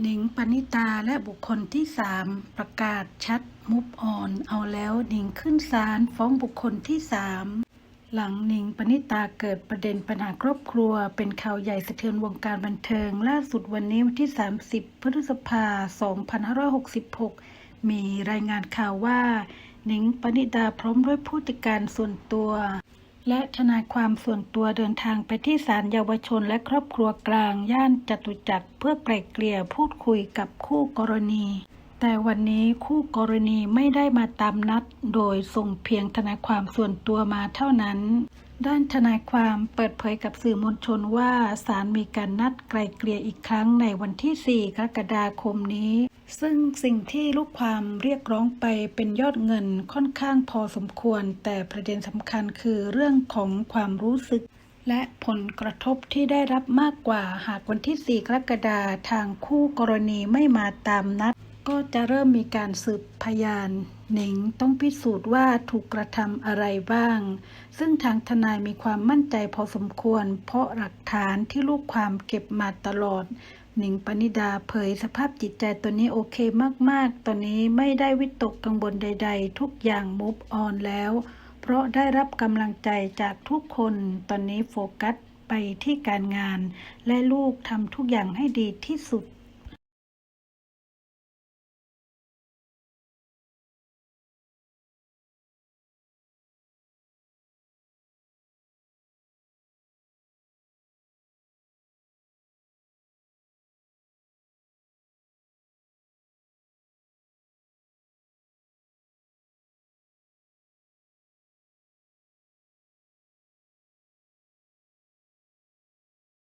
หนิงปณิตาและบุคคลที่3ประกาศชัดมุฟออน เอาแล้วหนิงขึ้นศาลฟ้องบุคคลที่3หลังหนิงปณิตาเกิดประเด็นปัญหาครอบครัว เป็นข่าวใหญ่สะเทือนวงการบันเทิง ล่าสุดวันนี้วันที่ 30 พฤษภา 2566 มีรายงานข่าวว่าหนิงปณิตาพร้อมด้วยผู้จัดการส่วนตัว และทนายความส่วนตัวเดินทางไปที่ศาลเยาวชนและครอบครัวกลาง ย่านจตุจักรเพื่อไกล่เกลี่ยพูดคุยกับคู่กรณี แต่วันนี้คู่กรณีไม่ได้มาตามนัด โดยส่งเพียงทนายความส่วนตัวมาเท่านั้น ด้านทนายความเปิดเผยกับสื่อมวลชนว่าศาลมีการนัดไกลเกลี่ยอีกครั้งในวันที่ 4 กรกฎาคมนี้ ซึ่งสิ่งที่ลูกความเรียกร้องไปเป็นยอดเงินค่อนข้างพอสมควร แต่ประเด็นสำคัญคือเรื่องของความรู้สึก และผลกระทบที่ได้รับมากกว่าหากวันที่ 4 กรกฎาคมทางคู่กรณีไม่มาตามนัด ก็จะเริ่มมีการสืบพยานหนิงต้องพิสูจน์ว่าถูกกระทำอะไรบ้าง ซึ่งทางทนายมีความมั่นใจพอสมควร เพราะหลักฐานที่ลูกความเก็บมาตลอด หนิงปณิดาเผยสภาพจิตใจตัวนี้โอเคมาก ๆ ตอนนี้ไม่ได้วิตกกังวลใด ๆ ทุกอย่างมุฟออนแล้ว เพราะได้รับกำลังใจจากทุกคน ตอนนี้โฟกัสไปที่การงาน และลูกทำทุกอย่างให้ดีที่สุด